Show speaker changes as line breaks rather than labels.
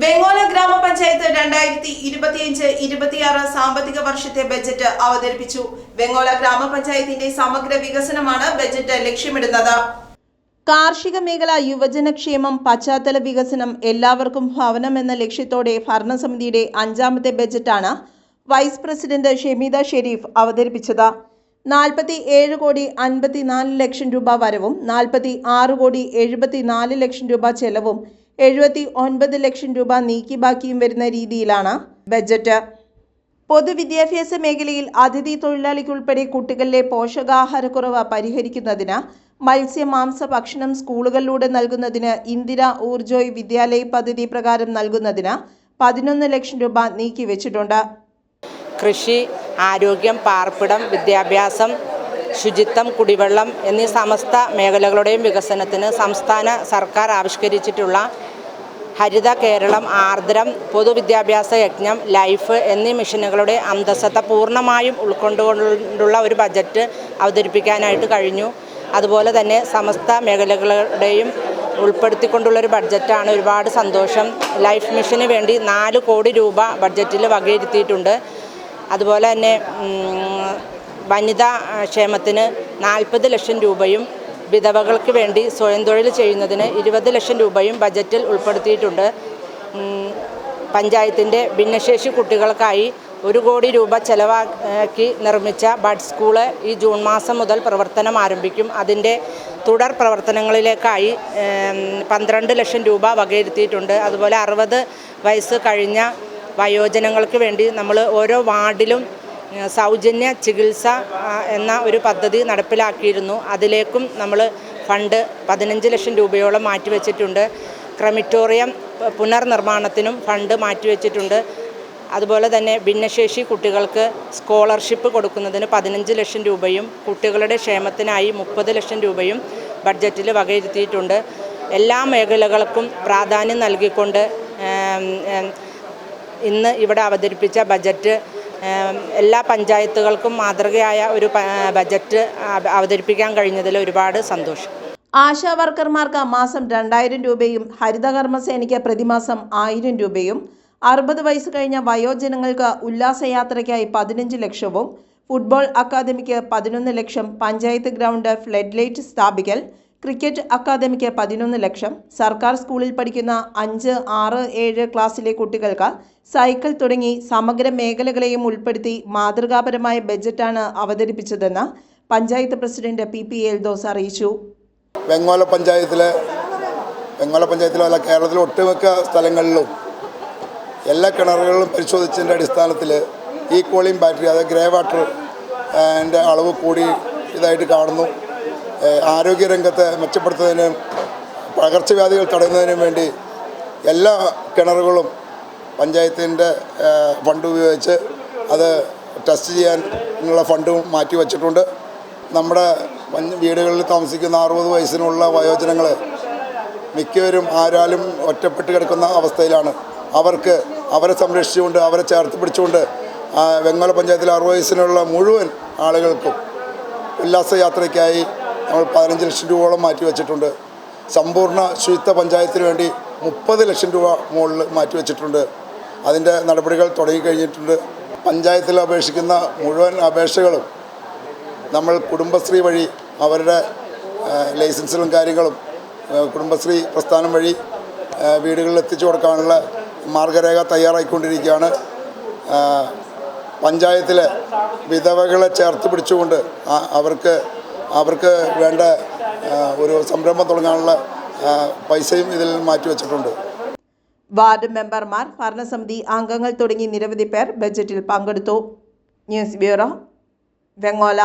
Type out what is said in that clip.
വെങ്ങോല ഗ്രാമപഞ്ചായത്ത് രണ്ടായിരത്തി ഇരുപത്തിയഞ്ച് ഇരുപത്തിയാറ് സാമ്പത്തിക വർഷത്തെ ബജറ്റ് അവതരിപ്പിച്ചു. വെങ്ങോല ഗ്രാമപഞ്ചായത്തിന്റെ സമഗ്ര വികസനമാണ് ബജറ്റ് ലക്ഷ്യമിടുന്നത്. കാർഷിക മേഖല യുവജനക്ഷേമം പശ്ചാത്തല വികസനം എല്ലാവർക്കും ഭവനം എന്ന ലക്ഷ്യത്തോടെ ഭരണസമിതിയുടെ അഞ്ചാമത്തെ ബജറ്റാണ് വൈസ് പ്രസിഡന്റ് ഷെമീദ ഷെരീഫ് അവതരിപ്പിച്ചത്. നാൽപ്പത്തി ഏഴ് കോടി അൻപത്തിനാല് ലക്ഷം രൂപ വരവും നാൽപ്പത്തി ആറ് കോടി എഴുപത്തിനാല് ലക്ഷം രൂപ ചെലവും എഴുപത്തി ഒൻപത് ലക്ഷം രൂപ നീക്കി ബാക്കിയും വരുന്ന രീതിയിലാണ് ബജറ്റ്. പൊതുവിദ്യാഭ്യാസ മേഖലയിൽ അതിഥി തൊഴിലാളിക്കുൾപ്പെടെ കുട്ടികളിലെ പോഷകാഹാരക്കുറവ് പരിഹരിക്കുന്നതിന് മത്സ്യ മാംസ ഭക്ഷണം സ്കൂളുകളിലൂടെ നൽകുന്നതിന് ഇന്ദിര ഊർജോയ് വിദ്യാലയ പദ്ധതി പ്രകാരം നൽകുന്നതിന് പതിനൊന്ന് ലക്ഷം രൂപ നീക്കിവെച്ചിട്ടുണ്ട്
കൃഷി ആരോഗ്യം പാർപ്പിടം വിദ്യാഭ്യാസം ശുചിത്വം കുടിവെള്ളം എന്നീ സമസ്ത മേഖലകളുടെയും വികസനത്തിന് സംസ്ഥാന സർക്കാർ ആവിഷ്കരിച്ചിട്ടുള്ള ഹരിത കേരളം ആർദ്രം പൊതുവിദ്യാഭ്യാസ യജ്ഞം ലൈഫ് എന്നീ മിഷനുകളുടെ അന്തസ്സത്ത പൂർണമായും ഉൾക്കൊണ്ടുകൊണ്ടുള്ള ഒരു ബജറ്റ് അവതരിപ്പിക്കാനായിട്ട് കഴിഞ്ഞു. അതുപോലെ തന്നെ സമസ്ത മേഖലകളുടെയും ഉൾപ്പെടുത്തിക്കൊണ്ടുള്ളൊരു ബഡ്ജറ്റാണ് ഒരുപാട് സന്തോഷം. ലൈഫ് മിഷന് വേണ്ടി നാല് കോടി രൂപ ബഡ്ജറ്റിൽ വകയിരുത്തിയിട്ടുണ്ട്. അതുപോലെ തന്നെ വനിതാ ക്ഷേമത്തിന് നാൽപ്പത് ലക്ഷം രൂപയും വിധവകൾക്ക് വേണ്ടി സ്വയം തൊഴിൽ ചെയ്യുന്നതിന് ഇരുപത് ലക്ഷം രൂപയും ബജറ്റിൽ ഉൾപ്പെടുത്തിയിട്ടുണ്ട്. പഞ്ചായത്തിന്റെ ഭിന്നശേഷി കുട്ടികൾക്കായി ഒരു കോടി രൂപ ചെലവാക്കി നിർമ്മിച്ച ബഡ് സ്കൂൾ ഈ ജൂൺ മാസം മുതൽ പ്രവർത്തനം ആരംഭിക്കും. അതിന്റെ തുടർ പ്രവർത്തനങ്ങളിലേക്കായി പന്ത്രണ്ട് ലക്ഷം രൂപ വകയിരുത്തിയിട്ടുണ്ട്. അതുപോലെ അറുപത് വയസ്സ് കഴിഞ്ഞ വയോജനങ്ങൾക്ക് വേണ്ടി നമ്മൾ ഓരോ വാർഡിലും സൗജന്യ ചികിത്സ എന്ന ഒരു പദ്ധതി നടപ്പിലാക്കിയിരുന്നു. അതിലേക്കും നമ്മൾ ഫണ്ട് പതിനഞ്ച് ലക്ഷം രൂപയോളം മാറ്റിവെച്ചിട്ടുണ്ട്. ക്രമിറ്റോറിയം പുനർനിർമ്മാണത്തിനും ഫണ്ട് മാറ്റിവെച്ചിട്ടുണ്ട്. അതുപോലെ തന്നെ ഭിന്നശേഷി കുട്ടികൾക്ക് സ്കോളർഷിപ്പ് കൊടുക്കുന്നതിന് പതിനഞ്ച് ലക്ഷം രൂപയും കുട്ടികളുടെ ക്ഷേമത്തിനായി മുപ്പത് ലക്ഷം രൂപയും ബഡ്ജറ്റിൽ വകയിരുത്തിയിട്ടുണ്ട്. എല്ലാ മേഖലകൾക്കും പ്രാധാന്യം നൽകിക്കൊണ്ട് ഇന്ന് ഇവിടെ അവതരിപ്പിച്ച ബജറ്റ് എല്ലാ പഞ്ചായത്തുകൾക്കും മാതൃകയായ ഒരു ബജറ്റ് അവതരിപ്പിക്കാൻ കഴിഞ്ഞതിൽ ഒരുപാട് സന്തോഷം.
ആശാ വർക്കർമാർക്ക് മാസം രണ്ടായിരം രൂപയും ഹരിതകർമ്മസേനയ്ക്ക് പ്രതിമാസം ആയിരം രൂപയും അറുപത് വയസ്സ് കഴിഞ്ഞ വയോജനങ്ങൾക്ക് ഉല്ലാസയാത്രയ്ക്കായി പതിനഞ്ച് ലക്ഷവും ഫുട്ബോൾ അക്കാദമിക്ക് പതിനൊന്ന് lakh panchayat ground flood light സ്ഥാപിക്കൽ cricket അക്കാദമിക്ക് പതിനൊന്ന് ലക്ഷം സർക്കാർ സ്കൂളിൽ പഠിക്കുന്ന അഞ്ച് ആറ് ഏഴ് ക്ലാസ്സിലെ കുട്ടികൾക്ക് സൈക്കിൾ തുടങ്ങി സമഗ്ര മേഖലകളെയും ഉൾപ്പെടുത്തി മാതൃകാപരമായ ബജറ്റാണ് അവതരിപ്പിച്ചതെന്ന് panchayat president P P Eldhose അറിയിച്ചു.
വെങ്ങോല പഞ്ചായത്തിലെ വെങ്ങോല പഞ്ചായത്തിലോ അല്ല കേരളത്തിലെ ഒട്ടുമിക്ക സ്ഥലങ്ങളിലും എല്ലാ കിണറുകളിലും പരിശോധിച്ചതിന്റെ അടിസ്ഥാനത്തിൽ ഈ കോളിംഗ് ബാറ്ററി അതായത് ഗ്രേ വാട്ടർ അളവ് കൂടി ഇതായിട്ട് കാണുന്നു. ആരോഗ്യരംഗത്തെ മെച്ചപ്പെടുത്തുന്നതിനും പകർച്ചവ്യാധികൾ തടയുന്നതിനും വേണ്ടി എല്ലാ കിണറുകളും പഞ്ചായത്തിന്റെ ഫണ്ട് ഉപയോഗിച്ച് അത് ടെസ്റ്റ് ചെയ്യാനുള്ള ഫണ്ടും മാറ്റി വച്ചിട്ടുണ്ട്. നമ്മുടെ വീടുകളിൽ താമസിക്കുന്ന അറുപത് വയസ്സിനുള്ള വയോജനങ്ങൾ മിക്കവരും ആരാലും ഒറ്റപ്പെട്ട് കിടക്കുന്ന അവസ്ഥയിലാണ്. അവർക്ക് അവരെ സംരക്ഷിച്ചുകൊണ്ട് അവരെ ചേർത്ത് പിടിച്ചുകൊണ്ട് വെങ്ങോല പഞ്ചായത്തിലെ അറുപത് വയസ്സിനുള്ള മുഴുവൻ ആളുകൾക്കും ഉല്ലാസയാത്രയ്ക്കായി നമ്മൾ പതിനഞ്ച് ലക്ഷം രൂപയോളം മാറ്റി വെച്ചിട്ടുണ്ട്. സമ്പൂർണ ശുചിത്വ പഞ്ചായത്തിന് വേണ്ടി മുപ്പത് ലക്ഷം രൂപ മുകളിൽ മാറ്റി വെച്ചിട്ടുണ്ട്. അതിന്റെ നടപടികൾ തുടങ്ങിക്കഴിഞ്ഞിട്ടുണ്ട് പഞ്ചായത്തിൽ അപേക്ഷിക്കുന്ന മുഴുവൻ അപേക്ഷകളും നമ്മൾ കുടുംബശ്രീ വഴി അവരുടെ ലൈസൻസുകളും കാര്യങ്ങളും കുടുംബശ്രീ പ്രസ്ഥാനം വഴി വീടുകളിൽ എത്തിച്ചു കൊടുക്കാനുള്ള മാർഗരേഖ തയ്യാറായിക്കൊണ്ടിരിക്കുകയാണ്. പഞ്ചായത്തിലെ വിധവകളെ ചേർത്ത് പിടിച്ചുകൊണ്ട് അവർക്ക് അവർക്ക് വേണ്ട ഒരു സംരംഭം തുടങ്ങാനുള്ള പൈസയും ഇതിൽ മാറ്റിവെച്ചിട്ടുണ്ട്
വാർഡ് മെമ്പർമാർ ഭരണസമിതി അംഗങ്ങൾ തുടങ്ങി നിരവധി പേർ ബജറ്റിൽ പങ്കെടുത്തു. News bureau Vengola.